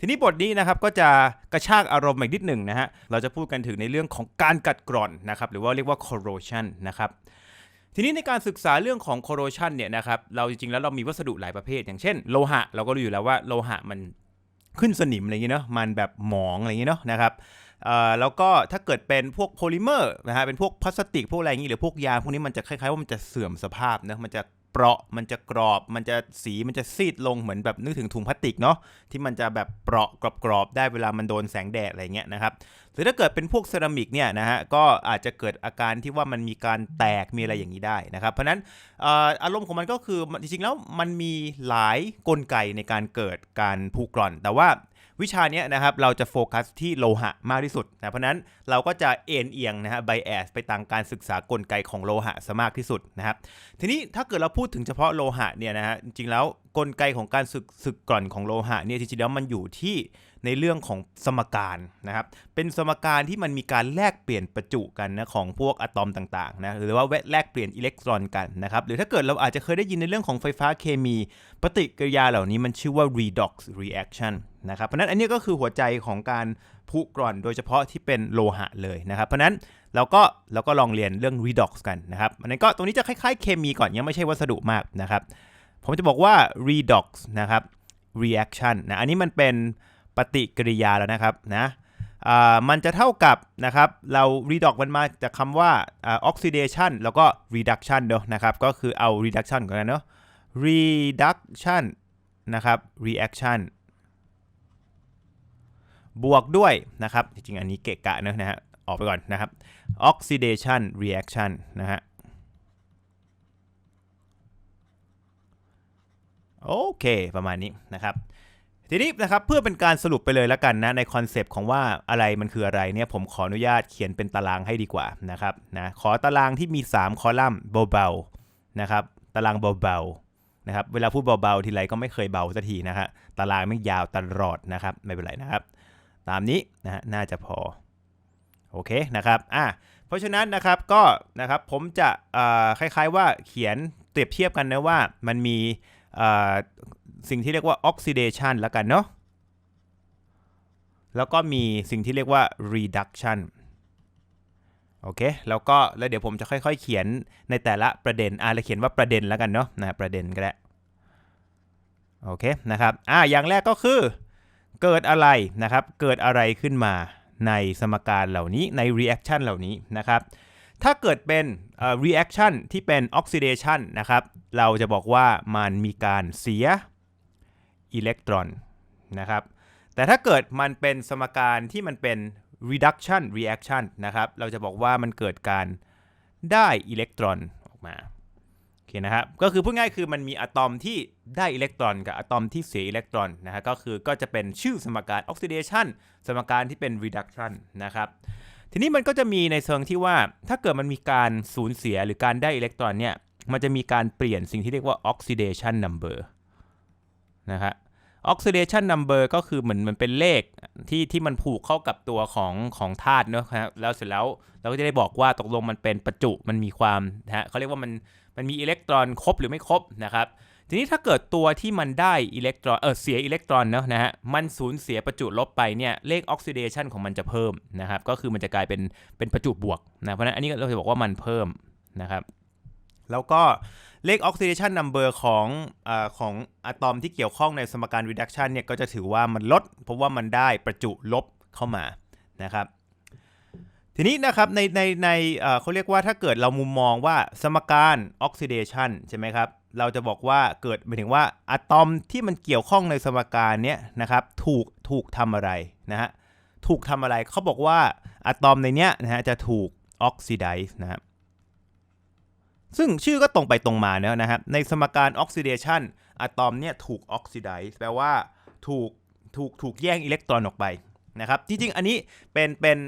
ทีนี้บทนี้นะครับก็จะกระชากอารมณ์อีกนิดหนึ่งนะฮะ เราจะพูดกันถึงในเรื่องของการกัดกร่อนนะครับหรือว่าเรียกว่า corrosion นะครับทีนี้ในการศึกษาเรื่องของ corrosion เนี่ยนะครับเราจริงๆแล้วเรามีวัสดุหลายประเภท อย่างเช่นโลหะเราก็รู้อยู่แล้วว่าโลหะมันขึ้นสนิมอะไรอย่างเงี้ยเนาะมันแบบหมองอะไรอย่างเงี้ยเนาะนะครับแล้วก็ถ้าเกิดเป็นพวกโพลิเมอร์นะฮะเป็นพวกพลาสติกพวกอะไรอย่างงี้หรือพวกยางพวกนี้มันจะคล้ายๆว่ามันจะเสื่อมสภาพนะมันจะ เปราะมันจะกรอบ มันจะสีมันจะซีดลงเหมือนแบบนึกถึงถุงพลาสติกเนาะที่มันจะแบบเปราะกรอบๆได้เวลามันโดนแสงแดดอะไรเงี้ยนะครับหรือถ้าเกิดเป็นพวกเซรามิกเนี่ยนะฮะก็อาจจะเกิดอาการที่ว่ามันมีการแตกมีอะไรอย่างนี้ได้นะครับ เพราะนั้นอารมณ์ของมันก็คือจริงๆแล้วมันมีหลายกลไกในการเกิดการผุกร่อน แต่ว่า วิชานี้นะครับเราจะโฟกัสที่โลหะมากที่สุดนะเพราะนั้นเราก็จะเอ็นเอียงนะฮะไบแอสไปตามการศึกษากลไกของโลหะซะมากที่สุดนะครับทีนี้ถ้าเกิดเราพูดถึงเฉพาะโลหะเนี่ยนะฮะจริงแล้วกลไกของการสึกสึกกร่อนของโลหะเนี่ยจริงๆแล้วมันอยู่ที่ในเรื่องของสมการนะครับ เป็นสมการที่มันมีการแลกเปลี่ยนประจุกันนะของพวกอะตอมต่างๆนะหรือว่าแลกเปลี่ยนอิเล็กตรอนกันนะครับหรือถ้าเกิดเราอาจจะเคยได้ยินในเรื่องของไฟฟ้าเคมี ปฏิกิริยาเหล่านี้มันชื่อว่า redox reaction นะครับเพราะนั้นอันนี้ก็คือหัวใจของการผุกร่อน โดยเฉพาะที่เป็นโลหะเลยนะครับ เพราะนั้นเราก็เราก็ลองเรียนเรื่อง redox กันนะครับอันนี้ก็ตรงนี้จะคล้ายๆเคมีก่อนยังไม่ใช่วัสดุมากนะครับ ผมจะบอกว่า redox นะครับ reaction นะอันนี้มันเป็นปฏิกิริยาแล้วนะครับนะมันจะเท่ากับนะครับเรา redox มันมาจากคำว่า oxidation แล้วก็ reduction เนอะนะครับก็คือเอา reduction ก่อนนะเนอะ reduction นะครับ reaction บวกด้วยนะครับ จริงๆ อันนี้เกะกะเนอะนะฮะ ออกไปก่อนนะครับ oxidation reaction นะฮะ โอเค ประมาณนี้นะครับ ทีนี้นะครับ เพื่อเป็นการสรุปไปเลยแล้วกันนะ ในคอนเซปต์ของว่าอะไรมันคืออะไรเนี่ย ผมขออนุญาตเขียนเป็นตารางให้ดีกว่านะครับ นะ ขอตารางที่มี 3 คอลัมน์เบาๆ นะครับ ตารางเบาๆนะครับเวลาพูดเบาๆทีไรก็ไม่เคยเบาสักทีนะฮะตารางไม่ยาวตลอดนะครับไม่เป็นไรนะครับ ตามนี้นะฮะน่าจะพอโอเคนะครับอะเพราะฉะนั้นนะครับก็นะครับผมจะคล้ายๆว่าเขียนเปรียบเทียบกันนะว่ามันมีสิ่งที่เรียกว่า oxidation แล้วกันเนาะแล้วก็มีสิ่งที่เรียกว่า reduction โอเค แล้วก็แล้วเดี๋ยวผมจะค่อยๆ เขียนในแต่ละประเด็นอ่าเราเขียนว่าประเด็นแล้วกันเนาะนะประเด็นก็ได้โอเคนะครับอ่าอย่างแรกก็คือ เกิดอะไรนะครับ เกิดอะไรขึ้นมาในสมการเหล่านี้ใน reaction เหล่านี้นะครับ ถ้าเกิดเป็นเอ่อ reaction ที่เป็น oxidation นะครับ เราจะบอกว่ามันมีการเสียอิเล็กตรอนนะครับ แต่ถ้าเกิดมันเป็นสมการที่มันเป็น reduction reaction นะครับ เราจะบอกว่ามันเกิดการได้อิเล็กตรอนออกมา อเคนะครับก็คือพูดง่ายคือมันมีอะตอมที่ได้อิเล็กตรอนกับอะตอมที่เสียอิเล็กตรอนนะฮะก็คือก็จะเป็นชื่อสมการ oxidation สมการที่เป็น reduction นะครับทีนี้มันก็จะมีในเชิงที่ว่าถ้าเกิดมันมีการสูญเสียหรือการได้อิเล็กตรอนเนี่ยมันจะมีการเปลี่ยนสิ่งที่เรียกว่า oxidation number นะฮะ oxidation number ก็คือเหมือนมันเป็นเลขที่ที่มันผูกเข้ากับตัวของของธาตุเนอะครับแล้วเสร็จแล้วเราก็จะได้บอกว่าตกลงมันเป็นประจุมันมีความนะฮะเขาเรียกว่ามัน มันมีอิเล็กตรอนครบหรือไม่ครบนะครับทีนี้ถ้าเกิดตัวที่มันได้อิเล็กตรอนเออเสียอิเล็กตรอนเนอะนะฮะมันสูญเสียประจุลบไปเนี่ยเลขออกซิเดชันของมันจะเพิ่มนะครับก็คือมันจะกลายเป็นเป็นประจุบวกนะเพราะนั้นอันนี้เราจะบอกว่ามันเพิ่มนะครับแล้วก็เลข oxidation number ของออของอะตอมที่เกี่ยวข้องในสมการ reduction เนี่ยก็จะถือว่ามันลด เพราะว่ามันได้ประจุลบเข้ามานะครับ ทีนี้นะครับในในในเขาเรียกว่าถ้าเกิดเรามุมมองว่าสมการ oxidation ใช่ไหมครับเราจะบอกว่าเกิดหมายถึงว่าอะตอมที่มันเกี่ยวข้องในสมการเนี้ยนะครับถูกถูกทำอะไรนะฮะถูกทำอะไรเขาบอกว่าอะตอมในเนี้ยนะฮะจะถูก oxidize นะครับซึ่งชื่อก็ตรงไปตรงมาเนอะนะครับในสมการ oxidation อะตอมเนี่ยถูก oxidize แปลว่าถูกถูกถูกแย่งอิเล็กตรอนออกไป นะครับจริงๆอันนี้เป็นเป็น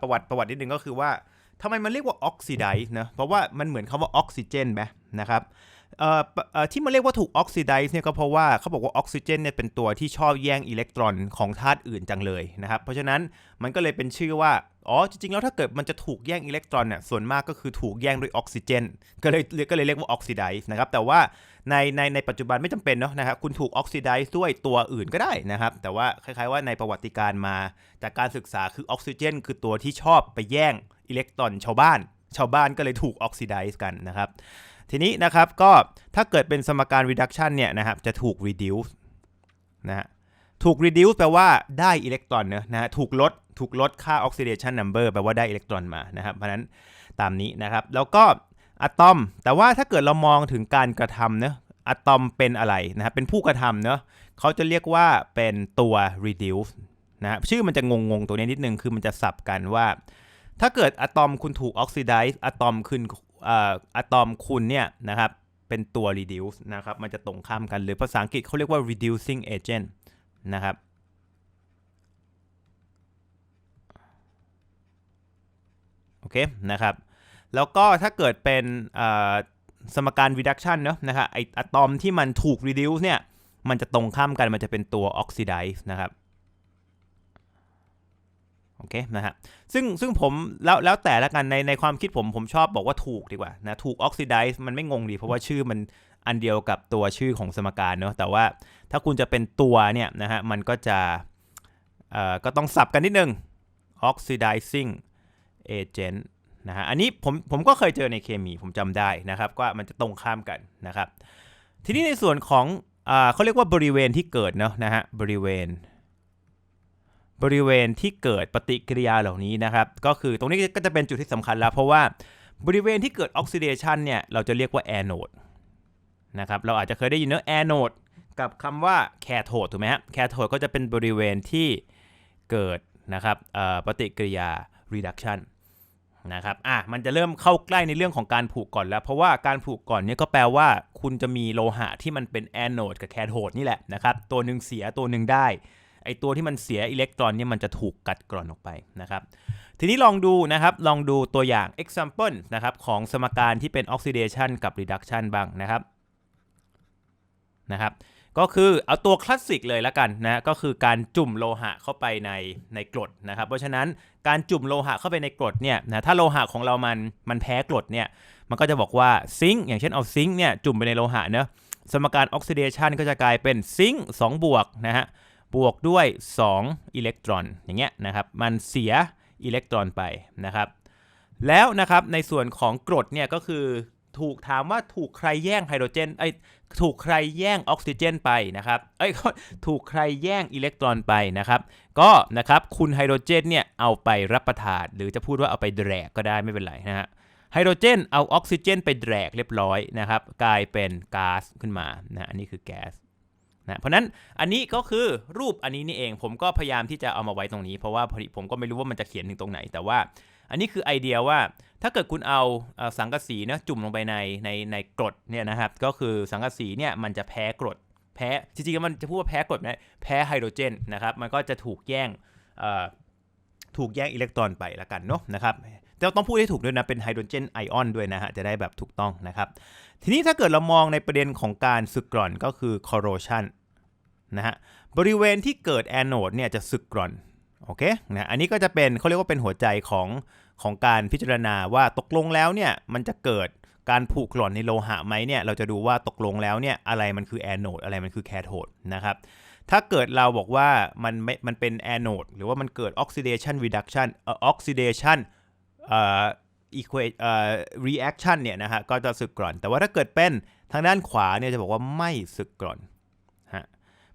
ประวัติประวัตินิดนึงก็คือว่าทำไมมันเรียกว่าออกซิไดซ์นะเพราะว่ามันเหมือนคำว่าออกซิเจนไหมนะครับ ที่มันเรียกว่าถูกออกซิไดซ์เนี่ยก็เพราะว่าเขาบอกว่าออกซิเจนเนี่ยเป็นตัวที่ชอบแย่งอิเล็กตรอนของธาตุอื่นจังเลยนะครับ เพราะฉะนั้นมันก็เลยเป็นชื่อว่า อ๋อ จริงๆ แล้วถ้าเกิดมันจะถูกแย่งอิเล็กตรอนเนี่ยส่วนมากก็คือถูกแย่งด้วยออกซิเจน ก็เลยก็เลยเรียกว่าออกซิไดซ์นะครับ แต่ว่าในในในปัจจุบันไม่จำเป็นเนาะนะครับ คุณถูกออกซิไดซ์ด้วยตัวอื่นก็ได้นะครับ แต่ว่าคล้ายๆว่าในประวัติการมาจากการศึกษาคือออกซิเจน คือตัวที่ชอบไปแย่งอิเล็กตรอนชาวบ้าน ชาวบ้านก็เลยถูกออกซิไดซ์กันนะครับ ทีนี้นะครับก็ถ้าเกิดเป็นสมการ reduction เนี่ยนะครับจะถูก reduce นะฮะถูก reduce แปลว่าได้อิเล็กตรอนเนอะนะฮะถูกลดถูกลดค่า oxidation number แปลว่าได้อิเล็กตรอนมานะครับ เพราะนั้นตามนี้นะครับ แล้วก็อะตอม แต่ว่าถ้าเกิดเรามองถึงการกระทำเนอะอะตอมเป็นอะไรนะครับเป็นผู้กระทำเนอะเขาจะเรียกว่าเป็นตัว reduce นะฮะชื่อมันจะงงๆ ตัวนี้นิดนึงคือมันจะสับกันว่า ถ้าเกิดอะตอมคุณถูกออกซิไดซ์อะตอมคุณเอ่อะตอมคุณเนี่ยนะครับเป็นตัว reduce นะครับ มันจะตรงข้ามกันหรือภาษาอังกฤษเขาเรียกว่า reducing agent นะครับ โอเค นะครับ แล้วก็ถ้าเกิดเป็นสมการ reduction เนอะนะครับไออะตอมที่มันถูก reduce เนี่ย มันจะตรงข้ามกัน มันจะเป็นตัว oxidize นะครับ โอเคนะฮะซึ่งซึ่งผมแล้วแล้วแต่ละกันในในความคิดผมผมชอบบอกว่าถูกดีกว่านะถูก oxidize มันไม่งงดี เพราะว่าชื่อมันอันเดียวกับตัวชื่อของสมการเนอะแต่ว่าถ้าคุณจะเป็นตัวเนี่ยนะฮะมันก็จะเอ่อก็ต้องสับกันนิดนึง oxidizing agent นะฮะอันนี้ผมผมก็เคยเจอในเคมีผมจำได้นะครับว่ามันจะตรงข้ามกันนะครับ ทีนี้ในส่วนของอ่าเขาเรียกว่าบริเวณที่เกิดเนาะนะฮะบริเวณ บริเวณที่เกิดปฏิกิริยาเหล่านี้นะครับ ก็คือตรงนี้ก็จะเป็นจุดที่สำคัญแล้ว เพราะว่าบริเวณที่เกิดออกซิเดชันเนี่ยเราจะเรียกว่าแอนโนดนะครับเราอาจจะเคยได้ยินเนื้อแอนโนดกับคำว่าแคโทดถูกไหมฮะแคโทดก็จะเป็นบริเวณที่เกิดนะครับปฏิกิริยา reduction นะครับ อะ มันจะเริ่มเข้าใกล้ในเรื่องของการผูกก่อนแล้ว เพราะว่าการผูกก่อนเนี่ยก็แปลว่า คุณจะมีโลหะที่มันเป็นแอนโนดกับแคโทดนี่แหละนะครับ ตัวหนึ่งเสียตัวหนึ่งได้ ไอตัวที่มันเสียอิเล็กตรอนเนี่ยมันจะถูกกัดกร่อนออกไปนะครับทีนี้ลองดูนะครับลองดูตัวอย่าง example นะครับของสมการที่เป็น oxidation กับ reduction บ้างนะครับนะครับก็คือเอาตัวคลาสสิกเลยละกันนะก็คือการจุ่มโลหะเข้าไปในในกรดนะครับ เพราะฉะนั้นการจุ่มโลหะเข้าไปในกรดเนี่ยนะถ้าโลหะของเรามันมันแพ้กรดเนี่ยมันก็จะบอกว่าซิงค์อย่างเช่นเอาซิงค์เนี่ยจุ่มไปในโลหะเนะสมการ oxidation ก็จะกลายเป็นซิงค์2บวกนะฮะ บวกด้วย 2 อิเล็กตรอนอย่างเงี้ยนะครับมันเสียอิเล็กตรอนไปนะครับ แล้วนะครับในส่วนของกรดเนี่ยก็คือถูกถามว่าถูกใครแย่งไฮโดรเจนไอ้ถูกใครแย่งออกซิเจนไปนะครับเอ้ถูกใครแย่งอิเล็กตรอนไปนะครับ ก็นะครับคุณไฮโดรเจนเนี่ยเอาไปรับประทาน หรือจะพูดว่าเอาไปแดกก็ได้ไม่เป็นไรนะฮะไฮโดรเจนเอาออกซิเจนไปแดกเรียบร้อยนะครับ กลายเป็นก๊าซขึ้นมานะอันนี้คือแก๊ส นะเพราะนั้นอันนี้ก็คือรูปอันนี้นี่เองผมก็พยายามที่จะเอามาไว้ตรงนี้ เพราะว่าผมก็ไม่รู้ว่ามันจะเขียนถึงตรงไหน แต่ว่าอันนี้คือไอเดียว่าถ้าเกิดคุณเอาสังกะสีเนะจุ่มลงไปในในในกรดเนี่ยนะครับก็คือสังกะสีเนี่ยมันจะแพ้กรดแพ้จริงๆมันจะพูดว่าแพ้กรดไหมแพ้ไฮโดรเจนนะครับมันก็จะถูกแย่งถูกแย่งอิเล็กตรอนไปละกันเนาะนะครับแต่ต้องพูดให้ถูกด้วยนะ เป็นไฮโดรเจนไอออนด้วยนะฮะ จะได้แบบถูกต้องนะครับ ทีนี้ถ้าเกิดเรามองในประเด็นของการสึกกร่อนก็คือ corrosion นะฮะบริเวณที่เกิดแอนโนดเนี่ยจะสึกกร่อนโอเคนะอันนี้ก็จะเป็นเขาเรียกว่าเป็นหัวใจของของการพิจารณาว่าตกลงแล้วเนี่ยมันจะเกิดการผูกร่อนในโลหะไหมเนี่ยเราจะดูว่าตกลงแล้วเนี่ยอะไรมันคือแอนโนดอะไรมันคือแคโทดนะครับถ้าเกิดเราบอกว่ามันไม่มันเป็นแอนโนดหรือว่ามันเกิดออกซิเดชันรีดักชันออกซิเดชันอ่อ equa เอ่อ reaction เนี่ยนะฮะก็จะสึกกร่อน แต่ว่าถ้าเกิดเป็นทางด้านขวาเนี่ยจะบอกว่าไม่สึกกร่อน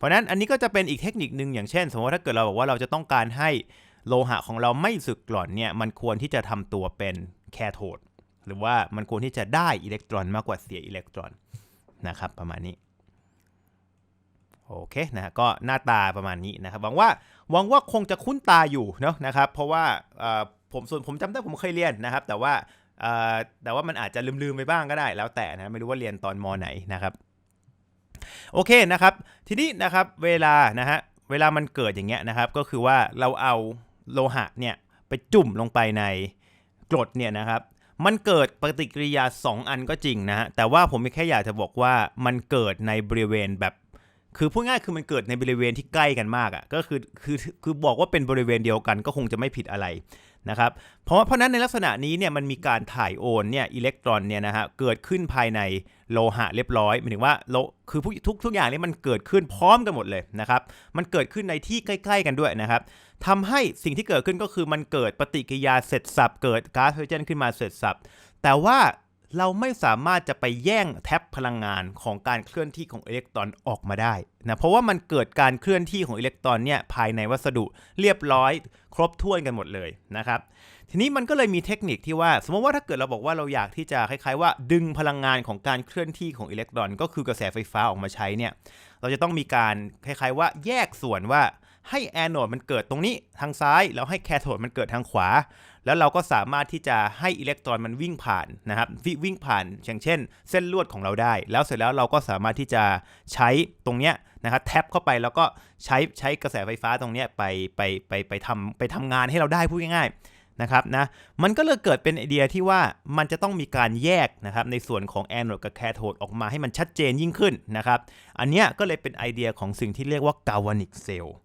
เพราะนั้นอันนี้ก็จะเป็นอีกเทคนิคนึงอย่างเช่น สมมติว่าถ้าเกิดเราบอกว่าเราจะต้องการให้โลหะของเราไม่สึกกร่อนเนี่ยมันควรที่จะทำตัวเป็นแคโทดหรือว่ามันควรที่จะได้อิเล็กตรอนมากกว่าเสียอิเล็กตรอนนะครับประมาณนี้โอเคนะฮะก็หน้าตาประมาณนี้นะครับหวังว่าหวังว่าคงจะคุ้นตาอยู่เนาะนะครับ เพราะว่าผมส่วนผมจำได้ผมเคยเรียนนะครับ แต่ว่าแต่ว่ามันอาจจะลืมๆไปบ้างก็ได้แล้วแต่นะไม่รู้ว่าเรียนตอนมไหนนะครับ โอเคนะครับ ทีนี้นะครับเวลานะฮะเวลามันเกิดอย่างเงี้ยนะครับ ก็คือว่าเราเอาโลหะเนี่ยไปจุ่มลงไปในกรดเนี่ยนะครับมันเกิดปฏิกิริยา 2 อันก็จริงนะฮะแต่ว่าผมแค่อยากจะบอกว่ามันเกิดในบริเวณแบบ คือพูดง่ายคือมันเกิดในบริเวณที่ใกล้กันมากอะ่ะก็คือคือคือบอกว่าเป็นบริเวณเดียวกันก็คงจะไม่ผิดอะไร นะครับเพราะว่าเพราะนั้นในลักษณะนี้เนี่ยมันมีการถ่ายโอนเนี่ยอิเล็กตรอนเนี่ยนะฮะเกิดขึ้นภายในโลหะเรียบร้อยหมายถึงว่าโลคือทุกทุกอย่างนี้มันเกิดขึ้นพร้อมกันหมดเลยนะครับมันเกิดขึ้นในที่ใกล้ ๆ กันด้วยนะครับทำให้สิ่งที่เกิดขึ้นก็คือมันเกิดปฏิกิริยาเสร็จสับเกิดก๊าซไฮโดรเจนขึ้นมาเสร็จสับแต่ว่า เราไม่สามารถจะไปแย่งแท็บพลังงานของการเคลื่อนที่ของอิเล็กตรอนออกมาได้นะเพราะว่ามันเกิดการเคลื่อนที่ของอิเล็กตรอนเนี่ยภายในวัสดุเรียบร้อยครบถ้วนกันหมดเลยนะครับทีนี้มันก็เลยมีเทคนิคที่ว่า สมมติว่าถ้าเกิดเราบอกว่าเราอยากที่จะคล้ายๆว่า ดึงพลังงานของการเคลื่อนที่ของอิเล็กตรอน ก็คือกระแสไฟฟ้าออกมาใช้เนี่ยเราจะต้องมีการคล้ายๆว่าแยกส่วนว่าให้แอนโอดมันเกิดตรงนี้ทางซ้ายแล้วให้แคโทดมันเกิดทางขวา แล้วเราก็สามารถที่จะให้อิเล็กตรอนมันวิ่งผ่านนะครับววิ่งผ่านอย่างเช่น เส้นลวดของเราได้ แล้วเสร็จแล้วเราก็สามารถที่จะใช้ตรงเนี้ยนะครับแท็บเข้าไปแล้วก็ใช้ใช้กระแสไฟฟ้าตรงเนี้ยไปไปไปไปทำไปทำงานให้เราได้พูดง่ายๆนะครับนะมันก็เลยเกิดเป็นไอเดียที่ว่ามันจะต้องมีการแยกนะครับในส่วนของแอนโอดกับแคโทดออกมาให้มันชัดเจนยิ่งขึ้นนะครับอันเนี้ยก็เลยเป็นไอเดียของสิ่งที่เรียกว่ากาวานิกเซลล์